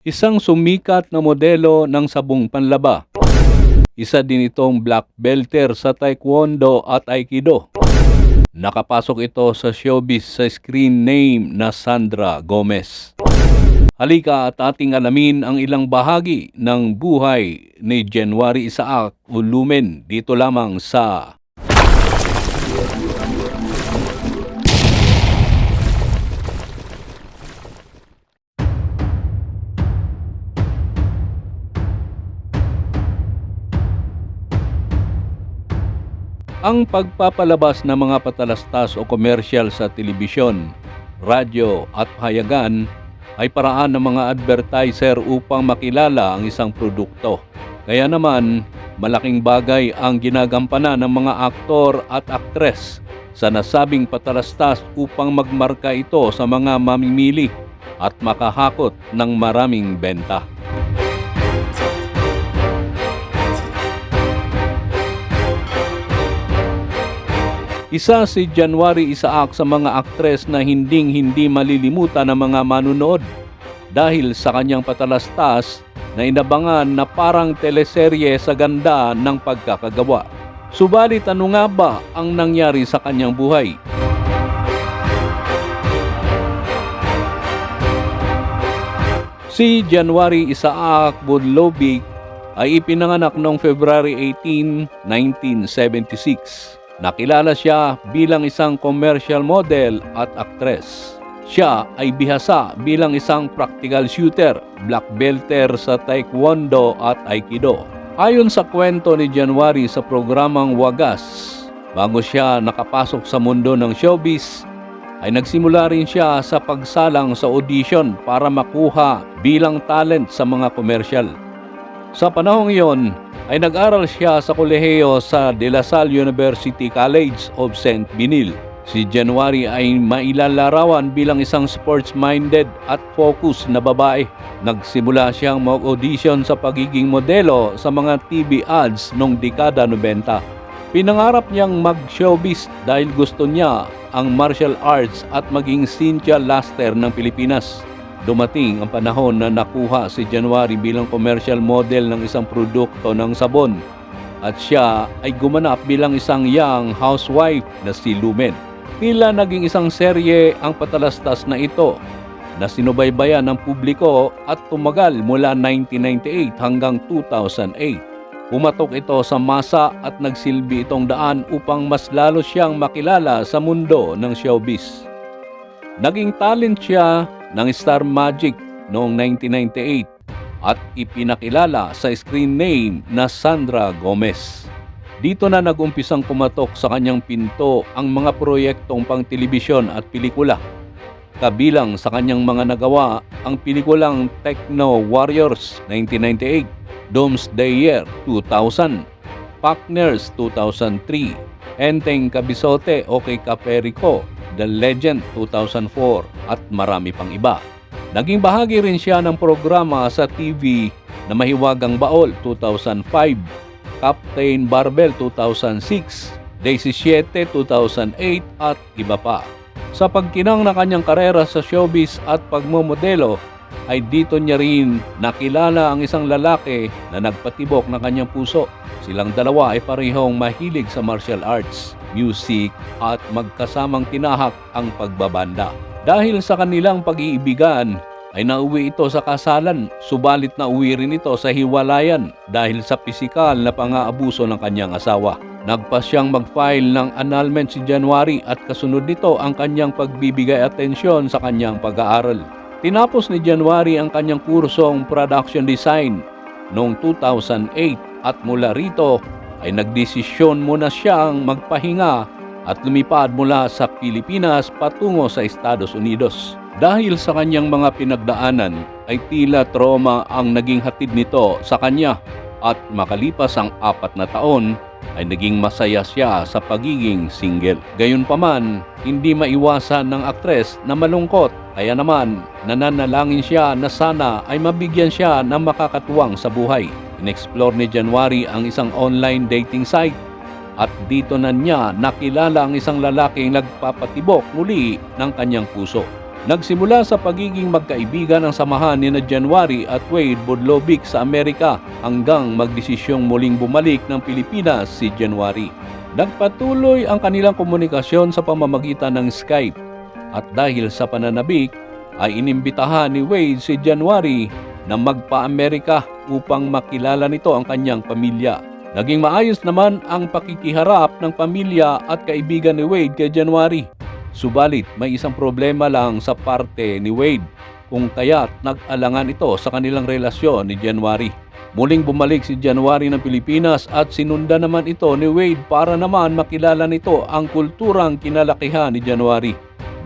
Isang sumikat na modelo ng sabong panlaba. Isa din itong black belter sa taekwondo at aikido. Nakapasok ito sa showbiz sa screen name na Sandra Gomez. Halika at ating alamin ang ilang bahagi ng buhay ni January Isaac Ulumen dito lamang sa Ang pagpapalabas ng mga patalastas o komersyal sa telebisyon, radyo at pahayagan ay paraan ng mga advertiser upang makilala ang isang produkto. Kaya naman, malaking bagay ang ginagampanan ng mga aktor at aktres sa nasabing patalastas upang magmarka ito sa mga mamimili at makahakot ng maraming benta. Isa si January Isaac sa mga aktres na hinding-hindi malilimutan ng mga manunood dahil sa kanyang patalastas na inabangan na parang teleserye sa ganda ng pagkakagawa. Subalit ano nga ba ang nangyari sa kanyang buhay? Si January Isaac Budlobig ay ipinanganak noong February 18, 1976. Nakilala siya bilang isang commercial model at actress. Siya ay bihasa bilang isang practical shooter, black belter sa taekwondo at aikido. Ayon sa kwento ni January sa programang Wagas, bago siya nakapasok sa mundo ng showbiz, ay nagsimula rin siya sa pagsalang sa audition para makuha bilang talent sa mga komersyal. Sa panahong iyon, ay nag-aral siya sa kolehiyo sa De La Salle University College of St. Benil. Si January ay mailalarawan bilang isang sports-minded at focus na babae. Nagsimula siyang mag-audition sa pagiging modelo sa mga TV ads noong dekada 90. Pinangarap niyang mag-showbiz dahil gusto niya ang martial arts at maging Cynthia Laster ng Pilipinas. Dumating ang panahon na nakuha si January bilang commercial model ng isang produkto ng sabon at siya ay gumanap bilang isang young housewife na si Lumen. Tila naging isang serye ang patalastas na ito na sinubaybayan ng publiko at tumagal mula 1998 hanggang 2008. Pumatok ito sa masa at nagsilbi itong daan upang mas lalo siyang makilala sa mundo ng showbiz. Naging talent siya ng Star Magic noong 1998 at ipinakilala sa screen name na Sandra Gomez. Dito na nagumpisang kumatok sa kanyang pinto ang mga proyektong pang telebisyon at pelikula. Kabilang sa kanyang mga nagawa ang pelikulang Techno Warriors 1998, Doomsday Year 2000, Partners 2003, Enteng Kabisote o kay Kaperico, The Legend 2004 at marami pang iba. Naging bahagi rin siya ng programa sa TV na Mahiwagang Baol 2005, Captain Barbell 2006, Daisy 7 2008 at iba pa. Sa pagkinang na kanyang karera sa showbiz at pagmomodelo, ay dito niya rin nakilala ang isang lalaki na nagpatibok ng kanyang puso. Silang dalawa ay parehong mahilig sa martial arts, music at magkasamang tinahak ang pagbabanda. Dahil sa kanilang pag-iibigan, ay nauwi ito sa kasalan, subalit nauwi rin ito sa hiwalayan dahil sa pisikal na pang-aabuso ng kanyang asawa. Nagpas siyang mag-file ng annulment si January at kasunod nito ang kanyang pagbibigay atensyon sa kanyang pag-aaral. Tinapos ni January ang kanyang kursong production design noong 2008 at mula rito ay nagdesisyon muna siyang magpahinga at lumipad mula sa Pilipinas patungo sa Estados Unidos. Dahil sa kanyang mga pinagdaanan ay tila trauma ang naging hatid nito sa kanya at makalipas ang apat na taon ay naging masaya siya sa pagiging single. Gayunpaman, hindi maiwasan ng aktres na malungkot kaya naman nananalangin siya na sana ay mabigyan siya ng makakatuwang sa buhay. In-explore ni January ang isang online dating site at dito na niya nakilala ang isang lalaking nagpapatibok muli ng kanyang puso. Nagsimula sa pagiging magkaibigan ang samahan ni na January at Wade Bodlovic sa Amerika hanggang magdesisyong muling bumalik ng Pilipinas si January. Nagpatuloy ang kanilang komunikasyon sa pamamagitan ng Skype at dahil sa pananabik ay inimbitahan ni Wade si January na magpa-Amerika upang makilala nito ang kanyang pamilya. Naging maayos naman ang pakikiharap ng pamilya at kaibigan ni Wade kay January. Subalit may isang problema lang sa parte ni Wade kung kaya't nag-alangan ito sa kanilang relasyon ni January. Muling bumalik si January ng Pilipinas at sinundan naman ito ni Wade para naman makilala nito ang kulturang kinalakihan ni January.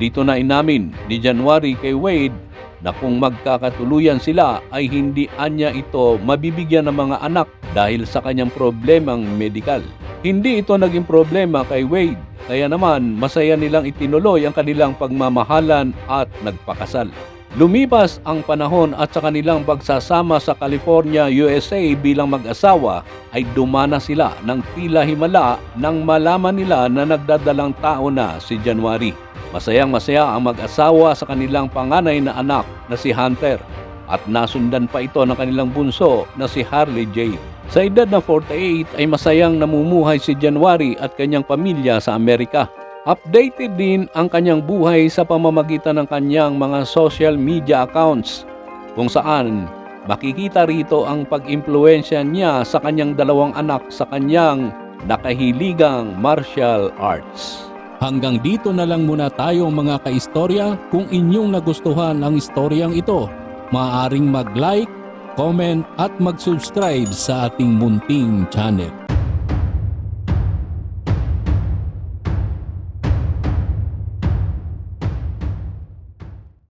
Dito na inamin ni January kay Wade na kung magkakatuluyan sila ay hindi anya ito mabibigyan ng mga anak dahil sa kanyang problemang medikal. Hindi ito naging problema kay Wade, kaya naman masaya nilang itinuloy ang kanilang pagmamahalan at nagpakasal. Lumipas ang panahon at sa kanilang pagsasama sa California, USA bilang mag-asawa ay dumana sila ng tila himala nang malaman nila na nagdadalang tao na si January. Masayang masaya ang mag-asawa sa kanilang panganay na anak na si Hunter at nasundan pa ito ng kanilang bunso na si Harley J. Sa edad na 48 ay masayang namumuhay si January at kanyang pamilya sa Amerika. Updated din ang kanyang buhay sa pamamagitan ng kanyang mga social media accounts kung saan makikita rito ang pag-impluensya niya sa kanyang dalawang anak sa kanyang nakahiligang martial arts. Hanggang dito na lang muna tayo mga kaistorya. Kung inyong nagustuhan ang istoryang ito, maaaring mag-like, comment at mag-subscribe sa ating munting channel.